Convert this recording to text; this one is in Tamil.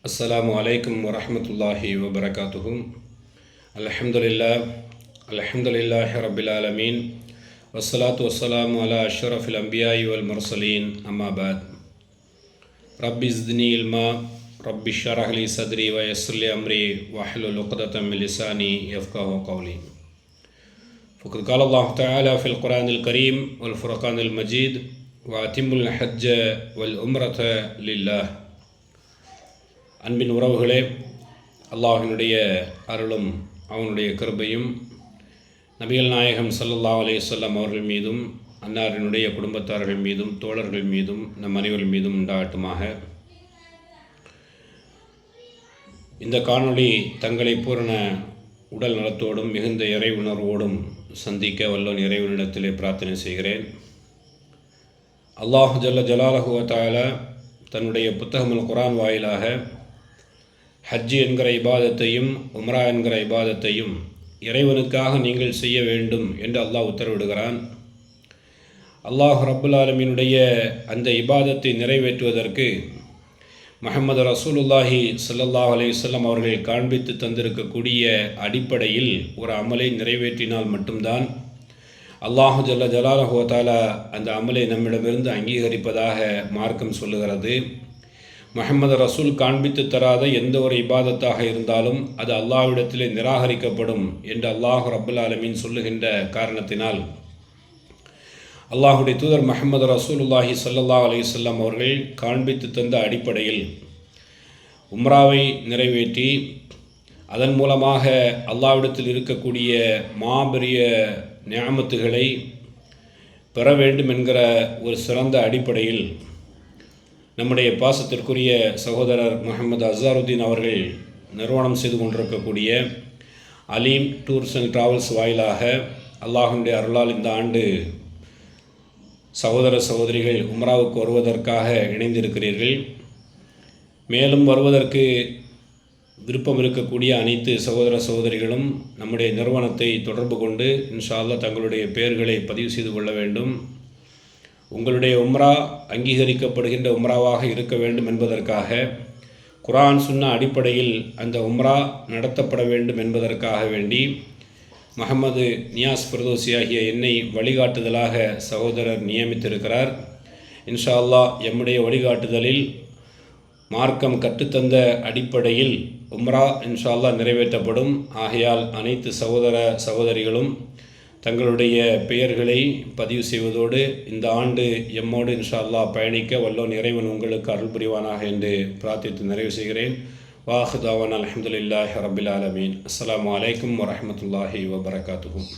السلام عليكم ورحمة الله وبركاته. الحمد لله الحمد لله رب العالمين والصلاة والسلام على أشرف الأنبياء والمرسلين أما بعد. رب زدني علما رب اشرح لي صدري ويسر لي أمري واحلل عقدة من لساني يفقه قولي. فقد قال الله تعالى في القرآن الكريم والفرقان المجيد وأتم الحج والعمرة لله. அன்பின் உறவுகளே அல்லாஹினுடைய அருளும் அவனுடைய கிருபையும் நபிகள் நாயகம் சல்லல்லா அலையுசல்லாம் அவர்கள் மீதும் அன்னாரினுடைய குடும்பத்தார்கள் மீதும் தோழர்கள் மீதும் நம் அனைவர்கள் மீதும் உண்டாகட்டுமாக. இந்த காணொளி தங்களை பூரண உடல் நலத்தோடும் மிகுந்த இறை உணர்வோடும் சந்திக்க வல்லோன் இறைவனிடத்திலே பிரார்த்தனை செய்கிறேன். அல்லாஹ் ஜல்ல ஜலாலஹுவத்தால தன்னுடைய புத்தகமுல் குரான் வாயிலாக ஹஜ் என்கிற இபாதத்தையும் உம்ரா என்கிற இபாதத்தையும் இறைவனுக்காக நீங்கள் செய்ய வேண்டும் என்று அல்லாஹ் உத்தரவிடுகிறான். அல்லாஹ் ரப்புல் ஆலமீனுடைய அந்த இபாதத்தை நிறைவேற்றுவதற்கு மஹமது ரசூலுல்லாஹி சல்லாஹ் அலையுசல்லம் அவர்கள் காண்பித்து தந்திருக்கக்கூடிய அடிப்படையில் ஒரு அமலை நிறைவேற்றினால் மட்டும்தான் அல்லாஹு ஜல்ல ஜலாலஹோதாலா அந்த அமலை நம்மிடமிருந்து அங்கீகரிப்பதாக மார்க்கம் சொல்லுகிறது. முகமது ரசூல் காண்பித்து தராத எந்த ஒரு இபாதத்தாக இருந்தாலும் அது அல்லாஹ்விடத்திலே நிராகரிக்கப்படும் என்று அல்லாஹ் ரபுல் ஆலமீன் சொல்லுகின்ற காரணத்தினால். அல்லாஹுடைய தூதர் முஹம்மது ரசூலுல்லாஹி ஸல்லல்லாஹு அலையுசல்லாம் அவர்கள் காண்பித்து தந்த அடிப்படையில் உம்ராவை நிறைவேற்றி அதன் மூலமாக அல்லாவிடத்தில் இருக்கக்கூடிய மாபெரிய ஞாமத்துகளை பெற வேண்டும் என்கிற ஒரு சிறந்த அடிப்படையில் நம்முடைய பாசத்திற்குரிய சகோதரர் முகமது அசாருதீன் அவர்கள் நிறுவனம் செய்து கொண்டிருக்கக்கூடிய அலீம் டூர்ஸ் அண்ட் ட்ராவல்ஸ் வாயிலாக அல்லாஹனுடைய அருளால் இந்த ஆண்டு சகோதர சகோதரிகள் உம்ராவுக்கு வருவதற்காக இணைந்திருக்கிறீர்கள். மேலும் வருவதற்கு விருப்பம் இருக்கக்கூடிய அனைத்து சகோதர சகோதரிகளும் நம்முடைய நிறுவனத்தை தொடர்பு கொண்டு இன்ஷால்லா தங்களுடைய பெயர்களை பதிவு செய்து கொள்ள வேண்டும். உங்களுடைய உம்ரா அங்கீகரிக்கப்படுகின்ற உம்ராவாக இருக்க வேண்டும் என்பதற்காக குரான் சொன்ன அடிப்படையில் அந்த உம்ரா நடத்தப்பட வேண்டும் என்பதற்காக வேண்டி முகமது நியாஸ் பிரதோசி ஆகிய என்னை வழிகாட்டுதலாக சகோதரர் நியமித்திருக்கிறார். இன்ஷா அல்லாஹ் எம்முடைய வழிகாட்டுதலில் மார்க்கம் கற்றுத்தந்த அடிப்படையில் உம்ரா இன்ஷா அல்லாஹ் நிறைவேற்றப்படும். ஆகையால் அனைத்து சகோதர சகோதரிகளும் தங்களுடைய பெயர்களை பதிவு செய்வதோடு இந்த ஆண்டு எம்மோடு இன்ஷா அல்லாஹ் பயணிக்க வல்லோன் இறைவன் உங்களுக்கு அருள் புரிவானாக என்று பிரார்த்தித்து நிறைவு செய்கிறேன். வாஹுதாவான் அலமதுல்லாஹ் ரபில் ஆலமீன். அஸ்லாம் வலைக்கம் வரமத்துல்லாஹி வபரகாத்துக்கும்